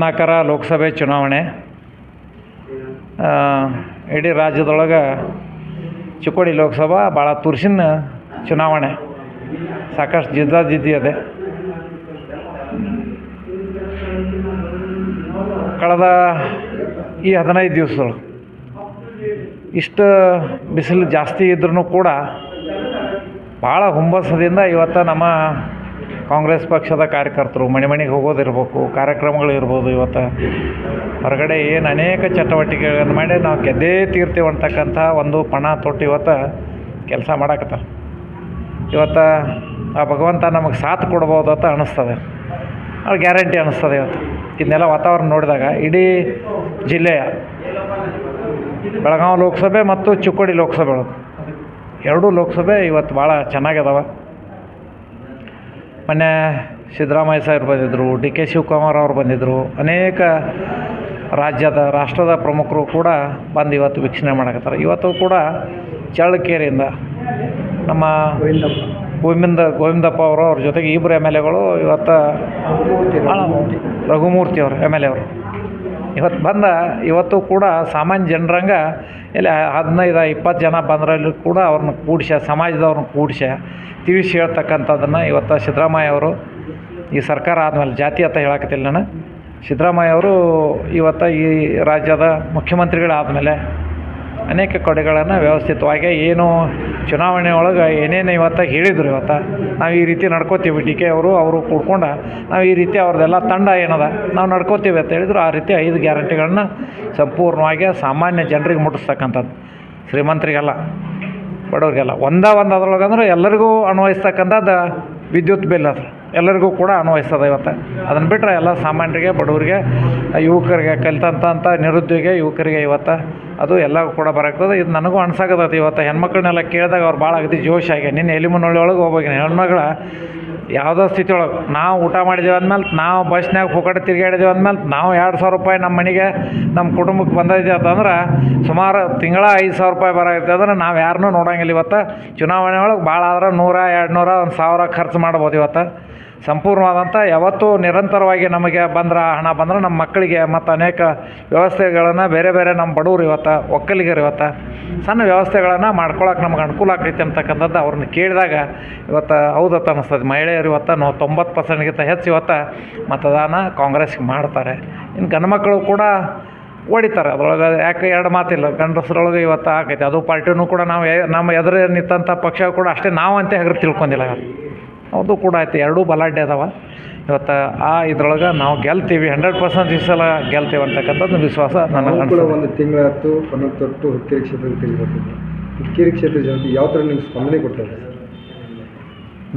ಇಪ್ಪತ್ನಾಲ್ಕರ ಲೋಕಸಭೆ ಚುನಾವಣೆ. ಇಡೀ ರಾಜ್ಯದೊಳಗೆ ಚಿಕ್ಕೋಡಿ ಲೋಕಸಭಾ ಭಾಳ ತುರ್ಸಿನ ಚುನಾವಣೆ. ಸಾಕಷ್ಟು ಜಿದ್ದಾಜಿದ್ದಿ ಅದೇ. ಕಳೆದ ಈ ಹದಿನೈದು ದಿವಸಗಳು ಇಷ್ಟು ಬಿಸಿಲು ಜಾಸ್ತಿ ಇದ್ರೂ ಕೂಡ ಭಾಳ ಹುಂಬಸದಿಂದ ಇವತ್ತು ನಮ್ಮ ಕಾಂಗ್ರೆಸ್ ಪಕ್ಷದ ಕಾರ್ಯಕರ್ತರು ಮನೆ ಮನೆಗೆ ಹೋಗೋದಿರ್ಬೇಕು, ಕಾರ್ಯಕ್ರಮಗಳು ಇರ್ಬೋದು ಇವತ್ತು. ಹೊರಗಡೆ ಏನು ಅನೇಕ ಚಟುವಟಿಕೆಗಳನ್ನು ಮಾಡಿ ನಾವು ಗೆದ್ದೇ ತೀರ್ತೀವಿ ಅಂತಕ್ಕಂಥ ಒಂದು ಪಣ ತೊಟ್ಟು ಇವತ್ತು ಕೆಲಸ ಮಾಡಾಕತ್ತಾರೆ. ಇವತ್ತು ಆ ಭಗವಂತ ನಮಗೆ ಸಾಥ್ ಕೊಡ್ಬೋದು ಅಂತ ಅನ್ನಿಸ್ತದೆ ಅದು ಗ್ಯಾರಂಟಿ ಅನ್ನಿಸ್ತದೆ ಇವತ್ತು. ಇದನ್ನೆಲ್ಲ ವಾತಾವರಣ ನೋಡಿದಾಗ ಇಡೀ ಜಿಲ್ಲೆಯ ಬೆಳಗಾವಿ ಲೋಕಸಭೆ ಮತ್ತು ಚಿಕ್ಕೋಡಿ ಲೋಕಸಭೆಗಳು ಎರಡೂ ಲೋಕಸಭೆ ಇವತ್ತು ಭಾಳ ಚೆನ್ನಾಗಿದಾವೆ ಮೊನ್ನೆ ಸಿದ್ದರಾಮಯ್ಯ ಸಾಹೇಬ್ರು ಬಂದಿದ್ದರು ಡಿ ಕೆ ಶಿವಕುಮಾರ್ ಅವರು ಬಂದಿದ್ದರು ಅನೇಕ ರಾಜ್ಯದ ರಾಷ್ಟ್ರದ ಪ್ರಮುಖರು ಕೂಡ ಬಂದು ಇವತ್ತು ವೀಕ್ಷಣೆ ಮಾಡಕತ್ತಾರೆ. ಇವತ್ತು ಕೂಡ ಚಳ್ಳಕೆರೆಯಿಂದ ನಮ್ಮ ಗೋವಿಂದ ಗೋವಿಂದಪ್ಪ ಅವರು ಅವ್ರ ಜೊತೆಗೆ ಇಬ್ಬರು ಎಂ ಎಲ್ ಎಗಳು ಇವತ್ತು ರಘುಮೂರ್ತಿ ಅವರು ಎಂ ಎಲ್ ಎ ಅವರು. ಇವತ್ತು ಬಂದ, ಇವತ್ತು ಕೂಡ ಸಾಮಾನ್ಯ ಜನರಂಗ ಇಲ್ಲಿ ಹದಿನೈದು, ಇಪ್ಪತ್ತು ಜನ ಬಂದ್ರಲ್ಲಿ ಕೂಡ ಅವ್ರನ್ನ ಕೂಡಿಸ ಸಮಾಜದವ್ರನ್ನ ಕೂಡಿಸ ತಿಳಿಸಿ ಹೇಳ್ತಕ್ಕಂಥದ್ದನ್ನು ಇವತ್ತು ಸಿದ್ದರಾಮಯ್ಯ ಅವರು ಈ ಸರ್ಕಾರ ಆದಮೇಲೆ ಜಾತಿ ಅಂತ ಹೇಳಕತ್ತಿಲ್ಲ ನಾನು. ಸಿದ್ದರಾಮಯ್ಯ ಅವರು ಇವತ್ತು ಈ ರಾಜ್ಯದ ಮುಖ್ಯಮಂತ್ರಿಗಳಾದಮೇಲೆ ಅನೇಕ ಕಡೆಗಳನ್ನು ವ್ಯವಸ್ಥಿತವಾಗಿ ಏನು ಚುನಾವಣೆ ಒಳಗೆ ಏನೇನು ಇವತ್ತು ಹೇಳಿದರು ಇವತ್ತು, ನಾವು ಈ ರೀತಿ ನಡ್ಕೋತೀವಿ ಡಿ ಕೆ ಅವರು ಅವರು ಕೂಡ್ಕೊಂಡು ನಾವು ಈ ರೀತಿ ಅವ್ರದ್ದೆಲ್ಲ ತಂಡ ಏನದ, ನಾವು ನಡ್ಕೋತೀವಿ ಅಂತ ಹೇಳಿದ್ರು. ಆ ರೀತಿ ಐದು ಗ್ಯಾರಂಟಿಗಳನ್ನ ಸಂಪೂರ್ಣವಾಗಿ ಸಾಮಾನ್ಯ ಜನರಿಗೆ ಮುಟ್ಟಿಸ್ತಕ್ಕಂಥದ್ದು. ಶ್ರೀಮಂತರಿಗೆಲ್ಲ, ಬಡವ್ರಿಗೆಲ್ಲ. ಒಂದೇ ಒಂದು ಅದ್ರೊಳಗೆ ಅಂದ್ರೆ ಎಲ್ಲರಿಗೂ ಅನ್ವಯಿಸ್ತಕ್ಕಂಥದ್ದು ವಿದ್ಯುತ್ ಬಿಲ್ ಅದು. ಎಲ್ಲರಿಗೂ ಕೂಡ ಅನ್ವಯಿಸ್ತದೆ ಇವತ್ತು. ಅದನ್ನು ಬಿಟ್ಟರೆ ಎಲ್ಲ ಸಾಮಾನ್ಯರಿಗೆ, ಬಡವರಿಗೆ, ಯುವಕರಿಗೆ ಕಲಿತಂಥ ನಿರುದ್ಯೋಗ ಯುವಕರಿಗೆ ಇವತ್ತು ಅದು ಎಲ್ಲ ಕೂಡ ಬರಾಗ್ತದೆ. ಇದು ನನಗೂ ಅನ್ಸಾಕತ್ತೈತಿ ಇವತ್ತು. ಹೆಣ್ಮಕ್ಳನ್ನೆಲ್ಲ ಕೇಳಿದಾಗ ಅವ್ರು ಭಾಳ ಅಗದಿ ಜೋಶಾಗಿ ನಿನ್ನ ಎಲಿಮನೊಳಗೆ ಹೋಗ್ಬೇಕು ಹೆಣ್ಮಗಳ ಯಾವುದೋ ಸ್ಥಿತಿ ಒಳಗೆ, ನಾವು ಊಟ ಮಾಡಿದೇವೆ ಅಂದಮೇಲೆ, ನಾವು ಬಸ್ನಾಗ ಪುಕಟ ತಿರುಗಾಡಿದೇವೆ ಅಂದಮೇಲೆ, ನಾವು ಎರಡು ಸಾವಿರ ರೂಪಾಯಿ ನಮ್ಮ ಮನೆಗೆ ನಮ್ಮ ಕುಟುಂಬಕ್ಕೆ ಬಂದೈತೆ ಅಂತಂದ್ರೆ ಸುಮಾರು ತಿಂಗಳ ಐದು ಸಾವಿರ ರೂಪಾಯಿ ಬರೈತೆ ಅಂದ್ರೆ ನಾವು ಯಾರನ್ನೂ ನೋಡೋಂಗಿಲ್ಲ ಇವತ್ತು. ಚುನಾವಣೆ ಒಳಗೆ ಭಾಳ ಆದ್ರೆ ನೂರ ಎರಡು ನೂರ ಒಂದು ಸಾವಿರ ಖರ್ಚು ಮಾಡ್ಬೋದು ಇವತ್ತು. ಸಂಪೂರ್ಣವಾದಂಥ ಯಾವತ್ತೂ ನಿರಂತರವಾಗಿ ನಮಗೆ ಬಂದ್ರೆ ಹಣ ಬಂದ್ರೆ ನಮ್ಮ ಮಕ್ಕಳಿಗೆ ಮತ್ತು ಅನೇಕ ವ್ಯವಸ್ಥೆಗಳನ್ನು ಬೇರೆ ಬೇರೆ ನಮ್ಮ ಬಡವ್ರು ಇವತ್ತು, ಒಕ್ಕಲಿಗರು ಇವತ್ತು ಸಣ್ಣ ವ್ಯವಸ್ಥೆಗಳನ್ನು ಮಾಡ್ಕೊಳಕ್ಕೆ ನಮ್ಗೆ ಅನುಕೂಲ ಆಗ್ತೈತೆ ಅಂತಕ್ಕಂಥದ್ದು ಅವ್ರನ್ನ ಕೇಳಿದಾಗ ಇವತ್ತು ಹೌದತ್ತ ಅನ್ನಿಸ್ತದೆ ಮಹಿಳೆಯರು ಇವತ್ತು ನಾವು ತೊಂಬತ್ತು ಪರ್ಸೆಂಟ್ಗಿಂತ ಹೆಚ್ಚು ಇವತ್ತು ಮತದಾನ ಕಾಂಗ್ರೆಸ್ಗೆ ಮಾಡ್ತಾರೆ. ಇನ್ನು ಗಂಡ್ಮಕ್ಳು ಕೂಡ ಹೊಡಿತಾರೆ ಅದರೊಳಗೆ ಯಾಕೆ ಎರಡು ಮಾತಿಲ್ಲ, ಗಂಡಸರೊಳಗೆ ಇವತ್ತು ಆಗೈತೆ. ಅದು ಪಾರ್ಟಿನೂ ಕೂಡ ನಾವು ನಮ್ಮ ಎದುರು ನಿಂತಂಥ ಪಕ್ಷ ಕೂಡ ಅಷ್ಟೇ ನಾವು ಅಂತ ಹೆಗ್ರು ತಿಳ್ಕೊಂಡಿಲ್ಲ ಅದು ಕೂಡ ಆಯ್ತು ಎರಡೂ ಬಲಾಢ್ಯ ಅದಾವ. ಇವತ್ತು ಆ ಇದ್ರೊಳಗೆ ನಾವು ಗೆಲ್ತೀವಿ ಹಂಡ್ರೆಡ್ ಪರ್ಸೆಂಟ್ ಈ ಸಲ ಗೆಲ್ತೀವಿ ಅಂತಕ್ಕಂಥದ್ದು ವಿಶ್ವಾಸ ನನಗೆ ಒಂದು ಕೂಡ ಒಂದು ತಿಂಗಳಾಯ್ತು ಪನ್ನೊಂದು ತೊಟ್ಟು ಹುಕ್ಕೇರಿ ಕ್ಷೇತ್ರದಲ್ಲಿ ತಿರುಗಿ ಹುಕ್ಕೇರಿ ಕ್ಷೇತ್ರ ಜನತೆ ಯಾವ ಥರ ನಿಮ್ಗೆ ಸ್ಪಂದನೆ ಕೊಡ್ತಾರೆ?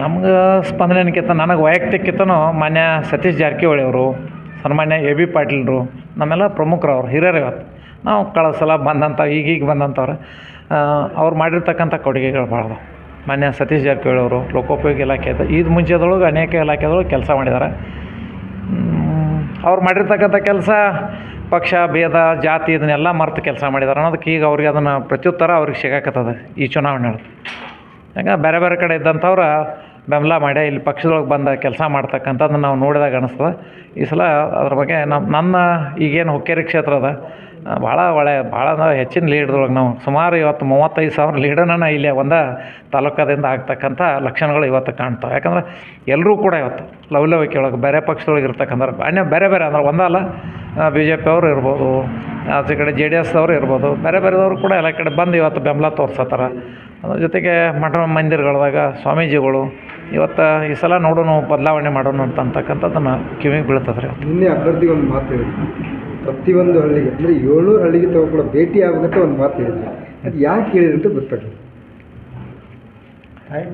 ನಮ್ಗೆ ಸ್ಪಂದನೆಕ್ಕಿಂತ ನನಗೆ ವೈಯಕ್ತಿಕ್ಕಿಂತನೂ ಮಾನ್ಯ ಸತೀಶ್ ಜಾರಕಿಹೊಳಿ ಅವರು ಸನ್ಮಾನ್ಯ ಎ ಬಿ ಪಾಟೀಲ್ರು ನಮ್ಮೆಲ್ಲ ಪ್ರಮುಖರು ಅವ್ರು ಹಿರಿಯರು ಇವತ್ತು. ನಾವು ಕಳೆದ ಸಲ ಬಂದಂಥ ಈಗೀಗ ಬಂದಂಥವ್ರು. ಅವ್ರು ಮಾಡಿರ್ತಕ್ಕಂಥ ಕೊಡುಗೆಗಳು ಭಾಳ ಮಾನ್ಯ ಸತೀಶ್ ಜಾರಕಿಹೊಳಿ ಅವರು ಲೋಕೋಪಯೋಗಿ ಇಲಾಖೆದ ಇದು ಮುಂಚೆದೊಳಗೆ ಅನೇಕ ಇಲಾಖೆದೊಳಗೆ ಕೆಲಸ ಮಾಡಿದ್ದಾರೆ ಅವ್ರು ಮಾಡಿರ್ತಕ್ಕಂಥ ಕೆಲಸ ಪಕ್ಷ ಭೇದ ಜಾತಿ ಇದನ್ನೆಲ್ಲ ಮರೆತು ಕೆಲಸ ಮಾಡಿದ್ದಾರೆ ಅನ್ನೋದಕ್ಕೆ ಈಗ ಅವ್ರಿಗೆ ಅದನ್ನು ಪ್ರತ್ಯುತ್ತರ ಅವ್ರಿಗೆ ಸಿಗಾಕತ್ತದೆ ಈ ಚುನಾವಣೆ ಯಾಕಂದ್ರೆ ಯಾಕೆ ಬೇರೆ ಬೇರೆ ಕಡೆ ಇದ್ದಂಥವ್ರು ಬೆಂಬಲ ಮಾಡಿ ಇಲ್ಲಿ ಪಕ್ಷದೊಳಗೆ ಬಂದ ಕೆಲಸ ಮಾಡ್ತಕ್ಕಂಥದ್ದು ನಾವು ನೋಡಿದಾಗ ಅನಿಸ್ತದೆ. ಈ ಸಲ ಅದ್ರ ಬಗ್ಗೆ ನಮ್ಮ ನನ್ನ ಈಗೇನು ಹುಕ್ಕೇರಿ ಕ್ಷೇತ್ರ ಅದ ಆ, ಭಾಳ ಒಳ್ಳೆ, ಭಾಳ ಅಂದ್ರೆ ಹೆಚ್ಚಿನ ಲೀಡ್ರೊಳಗೆ ನಾವು ಸುಮಾರು ಇವತ್ತು ಮೂವತ್ತೈದು ಸಾವಿರ ಲೀಡರ್ನ ಇಲ್ಲಿ ಒಂದು ತಾಲೂಕದಿಂದ ಆಗ್ತಕ್ಕಂಥ ಲಕ್ಷಣಗಳು ಇವತ್ತು ಕಾಣ್ತವೆ. ಯಾಕಂದ್ರೆ ಎಲ್ಲರೂ ಕೂಡ ಇವತ್ತು ಲವಲವಿಕೆ ಒಳಗೆ, ಬೇರೆ ಪಕ್ಷದೊಳಗೆ ಇರ್ತಕ್ಕಂಥ ಅನ್ಯ ಬೇರೆ ಬೇರೆ ಅಂದ್ರೆ ಒಂದಲ್ಲ ಬಿ ಜೆ ಪಿ ಅವರು ಇರ್ಬೋದು, ಆಚೆ ಕಡೆ ಜೆ ಡಿ ಎಸ್ದವರು ಇರ್ಬೋದು, ಬೇರೆ ಬೇರೆದವರು ಕೂಡ ಎಲ್ಲ ಕಡೆ ಬಂದು ಇವತ್ತು ಬೆಂಬಲ ತೋರ್ಸತ್ತಾರ. ಅದ್ರ ಜೊತೆಗೆ ಮಠ ಮಂದಿರಗಳದಾಗ ಸ್ವಾಮೀಜಿಗಳು ಇವತ್ತು ಈ ಸಲ ನೋಡೋಣ ಬದಲಾವಣೆ ಮಾಡೋಣ ಅಂತ ಅಂತಕ್ಕಂಥದ್ದನ್ನು ಕಿವಿಗೆ ಬೀಳ್ತದೆ ರೀ ನಿನ್ನೆ ಒಂದು ಮಾತು ಹೇಳಿದ್ರು. ಪ್ರತಿಯೊಂದು ಹಳ್ಳಿಗೆ ಅಂದರೆ ಏಳ್ನೂರು ಹಳ್ಳಿಗೆ ತಗೊಂಡು ಭೇಟಿ ಆಗುತ್ತೆ ಒಂದು ಮಾತು ಹೇಳಿದ್ರು. ಅದು ಯಾಕೆ ಹೇಳಿದ್ರು ಅಂತ ಗೊತ್ತಾಗಲ್ಲ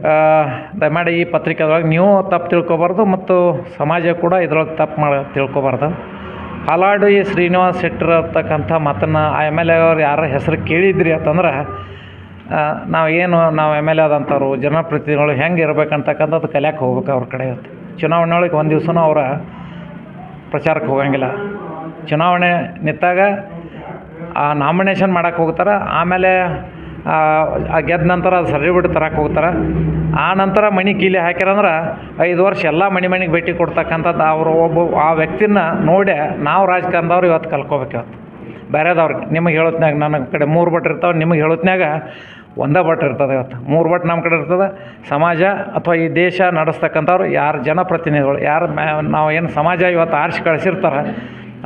ಆ, ದಯಮಾಡಿ ಈ ಪತ್ರಿಕೆದೊಳಗೆ ನೀವು ತಪ್ಪು ತಿಳ್ಕೊಬಾರ್ದು ಮತ್ತು ಸಮಾಜ ಕೂಡ ಇದ್ರೊಳಗೆ ತಪ್ಪು ಮಾಡಿ ತಿಳ್ಕೊಬಾರ್ದು. ಹಾಲಾಡು ಈ ಶ್ರೀನಿವಾಸ್ ಶೆಟ್ಟರ್ ಅಂತಕ್ಕಂಥ ಮಾತನ್ನು ಆ ಎಂ ಎಲ್ ಎ ಅವ್ರು ಯಾರ ಹೆಸರು ಕೇಳಿದ್ರಿ ಅಂತಂದ್ರೆ ನಾವು ಏನು ನಾವು ಎಂ ಎಲ್ ಎ ಆದಂಥವ್ರು ಜನಪ್ರತಿನಿಧಿಗಳು ಹೆಂಗೆ ಇರ್ಬೇಕಂತಕ್ಕಂಥದ್ದು ಕಲಿಯಕ್ಕೆ ಹೋಗ್ಬೇಕು ಅವ್ರ ಕಡೆ ಇವತ್ತು. ಚುನಾವಣೆ ಒಳಗೆ ಒಂದು ದಿವ್ಸನೂ ಅವರ ಪ್ರಚಾರಕ್ಕೆ ಹೋಗಂಗಿಲ್ಲ. ಚುನಾವಣೆ ನಿಂತಾಗ ಆ ನಾಮಿನೇಷನ್ ಮಾಡಕ್ಕೆ ಹೋಗ್ತಾರೆ. ಆಮೇಲೆ ಗೆದ್ದ ನಂತರ ಅದು ಸರ್ಟಿಫಿಕೇಟ್ ತರಕ್ಕೆ ಹೋಗ್ತಾರೆ. ಆ ನಂತರ ಮಣಿ ಕೀಲಿ ಹಾಕ್ಯಾರಂದ್ರೆ ಐದು ವರ್ಷ ಎಲ್ಲ ಮಣಿ ಮನೆಗೆ ಭೇಟಿ ಕೊಡ್ತಕ್ಕಂಥದ್ದು ಅವರು ಒಬ್ಬ, ಆ ವ್ಯಕ್ತಿನ ನೋಡಿ ನಾವು ರಾಜಕಾರಣದವ್ರು ಇವತ್ತು ಕಲ್ಕೋಬೇಕು ಇವತ್ತು. ಬೇರೆದವ್ರಿಗೆ ನಿಮಗೆ ಹೇಳೋತ್ನಾಗ ನನ್ನ ಕಡೆ ಮೂರು ಬಟ್ ಇರ್ತಾವೆ, ನಿಮಗೆ ಹೇಳೋತ್ನಾಗ ಒಂದೇ ಬಟ್ ಇರ್ತದೆ ಇವತ್ತು. ಮೂರು ಬಟ್ ನಮ್ಮ ಕಡೆ ಇರ್ತದೆ. ಸಮಾಜ ಅಥವಾ ಈ ದೇಶ ನಡೆಸ್ತಕ್ಕಂಥವ್ರು ಯಾರು ಜನಪ್ರತಿನಿಧಿಗಳು, ಯಾರು ನಾವು ಏನು ಸಮಾಜ ಇವತ್ತು ಆರಿಸಿ ಕಳಿಸಿರ್ತಾರೆ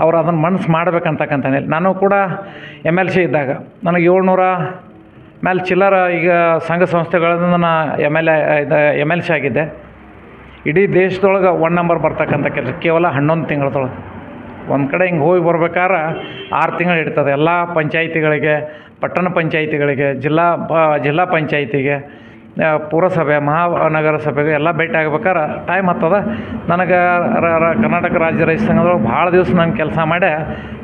ಅವ್ರು ಅದನ್ನು ಮನಸ್ಸು ಮಾಡ್ಬೇಕಂತಕ್ಕಂಥ ಹೇಳಿ ನಾನು ಕೂಡ ಎಂ ಎಲ್ ಸಿ ಇದ್ದಾಗ ನನಗೆ ಏಳ್ನೂರ ಮೇಲೆ ಚಿಲ್ಲರ ಈಗ ಸಂಘ ಸಂಸ್ಥೆಗಳನ್ನು ನಾನು ಎಂ ಎಲ್ ಎ ಇದು ಎಂ ಎಲ್ ಸಿ ಆಗಿದ್ದೆ. ಇಡೀ ದೇಶದೊಳಗೆ ಒನ್ ನಂಬರ್ ಬರ್ತಕ್ಕಂಥ ಕೆಲಸ, ಕೇವಲ ಹನ್ನೊಂದು ತಿಂಗಳದೊಳಗೆ. ಒಂದು ಕಡೆ ಹಿಂಗೆ ಹೋಗಿ ಬರ್ಬೇಕಾದ್ರೆ ಆರು ತಿಂಗಳು ಇಡ್ತದೆ ಎಲ್ಲ ಪಂಚಾಯಿತಿಗಳಿಗೆ, ಪಟ್ಟಣ ಪಂಚಾಯಿತಿಗಳಿಗೆ, ಜಿಲ್ಲಾ ಜಿಲ್ಲಾ ಪಂಚಾಯಿತಿಗೆ ಪುರಸಭೆ ಮಹಾನಗರ ಸಭೆಗೆ ಎಲ್ಲ ಭೇಟಿ ಆಗ್ಬೇಕಾರೆ ಟೈಮ್ ಹತ್ತದ. ನನಗೆ ಕರ್ನಾಟಕ ರಾಜ್ಯ ರೈತ ಸಂಘದೊಳಗೆ ಭಾಳ ದಿವಸ ನಾನು ಕೆಲಸ ಮಾಡಿ,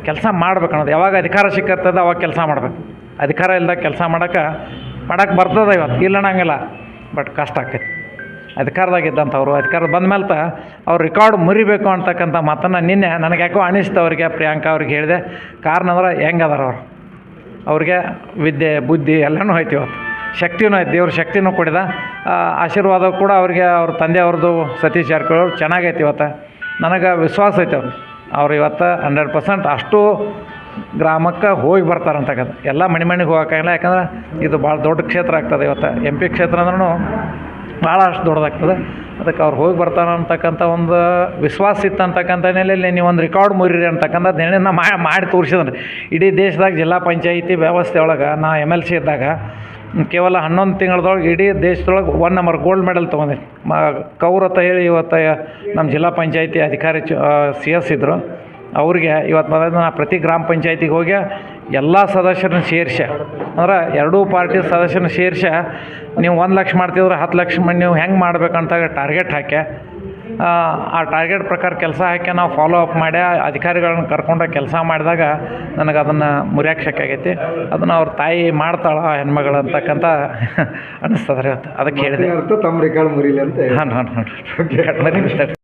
ಕೆಲಸ ಮಾಡ್ಬೇಕು ಅನ್ನೋದು. ಯಾವಾಗ ಅಧಿಕಾರ ಸಿಕ್ಕತ್ತದ, ಅವಾಗ ಕೆಲಸ ಮಾಡ್ಬೇಕು. ಅಧಿಕಾರ ಇಲ್ಲದ ಕೆಲಸ ಮಾಡೋಕೆ ಮಾಡಕ್ಕೆ ಬರ್ತದೆ ಇವತ್ತು. ಇಲ್ಲ ಅನ್ನಂಗಿಲ್ಲ. ಬಟ್ ಕಷ್ಟ ಆಕೈತಿ. ಅಧಿಕಾರದಾಗಿದ್ದಂಥವ್ರು ಅಧಿಕಾರ ಬಂದ ಮೇಲೆ ಅವ್ರು ರೆಕಾರ್ಡ್ ಮುರಿಬೇಕು ಅಂತಕ್ಕಂಥ ಮಾತನ್ನು ನಿನ್ನೆ ನನಗೆ ಯಾಕೋ ಅನಿಸ್ತು ಅವ್ರಿಗೆ ಪ್ರಿಯಾಂಕಾ ಅವ್ರಿಗೆ ಹೇಳಿದೆ. ಕಾರಣ ಅಂದ್ರೆ ಹೆಂಗೆ ಅದಾರ ಅವ್ರು? ಅವ್ರಿಗೆ ವಿದ್ಯೆ, ಬುದ್ಧಿ ಎಲ್ಲನೂ ಐತಿ ಇವತ್ತು. ಶಕ್ತಿನೂ ಐತಿ ದೇವ್ರ ಶಕ್ತಿನೂ ಕೊಡಿದ. ಆಶೀರ್ವಾದ ಕೂಡ ಅವ್ರಿಗೆ, ಅವ್ರ ತಂದೆ ಅವ್ರದ್ದು ಸತೀಶ್ ಜಾರಕಿಹೊಳಿ ಅವ್ರು ಚೆನ್ನಾಗೈತಿ ಇವತ್ತು. ನನಗೆ ವಿಶ್ವಾಸ ಐತೆ ಅವ್ರು ಅವ್ರು ಇವತ್ತು ಹಂಡ್ರೆಡ್ ಪರ್ಸೆಂಟ್ ಅಷ್ಟು ಗ್ರಾಮಕ್ಕೆ ಹೋಗಿ ಬರ್ತಾರಂತಕ್ಕಂಥ. ಎಲ್ಲ ಮನೆ ಮನೆಗೆ ಹೋಗೋಕ್ಕಾಗಿಲ್ಲ, ಯಾಕಂದ್ರೆ ಇದು ಭಾಳ ದೊಡ್ಡ ಕ್ಷೇತ್ರ ಆಗ್ತದೆ ಇವತ್ತು. ಎಂ ಪಿ ಕ್ಷೇತ್ರ ಅಂದ್ರೂ ಭಾಳ ಅಷ್ಟು ದೊಡ್ಡದಾಗ್ತದೆ. ಅದಕ್ಕೆ ಅವ್ರು ಹೋಗಿ ಬರ್ತಾರೆ ಅಂತಕ್ಕಂಥ ಒಂದು ವಿಶ್ವಾಸ ಇತ್ತು ಅಂತಕ್ಕಂಥ ಹಿನ್ನೆಲೆಯಲ್ಲಿ ನೀವು ಒಂದು ರೆಕಾರ್ಡ್ ಮುರಿರಿ ಅಂತಕ್ಕಂಥ ಹೇಳಿ ಮಾಡಿ ತೋರಿಸಿದ್ರೆ. ಇಡೀ ದೇಶದಾಗ ಜಿಲ್ಲಾ ಪಂಚಾಯಿತಿ ವ್ಯವಸ್ಥೆ ಒಳಗೆ ನಾ ಎಂ ಎಲ್ ಸಿ ಇದ್ದಾಗ ಕೇವಲ ಹನ್ನೊಂದು ತಿಂಗಳದೊಳಗೆ ಇಡೀ ದೇಶದೊಳಗೆ ಒನ್ ನಂಬರ್ ಗೋಲ್ಡ್ ಮೆಡಲ್ ತೊಗೊಂಡಿನಿ. ಮ, ಕೌರ್ ಅಂತ ಹೇಳಿ ಇವತ್ತು ನಮ್ಮ ಜಿಲ್ಲಾ ಪಂಚಾಯಿತಿ ಅಧಿಕಾರಿ ಚ ಸಿ ಎಸ್ ಇದ್ದರು ಅವ್ರಿಗೆ ಇವತ್ತು ಮೊದಲ ನಾನು ಪ್ರತಿ ಗ್ರಾಮ ಪಂಚಾಯತಿಗೆ ಹೋಗಿ ಎಲ್ಲ ಸದಸ್ಯರನ್ನ ಸೇರಿಸಿ. ಅಂದ್ರೆ ಎರಡೂ ಪಾರ್ಟಿ ಸದಸ್ಯರನ್ನ ಸೇರಿಸಿ, ನೀವು ಒಂದು ಲಕ್ಷ ಮಾಡ್ತಿದ್ರೆ ಹತ್ತು ಲಕ್ಷ ನೀವು ಹೆಂಗೆ ಮಾಡ್ಬೇಕಂತ ಟಾರ್ಗೆಟ್ ಹಾಕಿ. ಆ, ಟಾರ್ಗೆಟ್ ಪ್ರಕಾರ ಕೆಲಸ ಹಾಕಿ ನಾವು ಫಾಲೋ ಅಪ್ ಮಾಡಿ ಅಧಿಕಾರಿಗಳನ್ನು ಕರ್ಕೊಂಡು ಕೆಲಸ ಮಾಡಿದಾಗ ನನಗೆ ಅದನ್ನು ಮುರಿಯಕ್ಕೆ ಶಕ್ ಆಗೈತಿ. ಅದನ್ನು ಅವ್ರ ತಾಯಿ ಮಾಡ್ತಾಳ ಹೆಣ್ಮಗಳು ಅಂತಕ್ಕಂಥ ಅನ್ನಿಸ್ತದ್ರಿ ಇವತ್ತು ಅದಕ್ಕೆ ಹೇಳಿದೆ. ಹಾಂ ಹಾಂ ಹಾಂ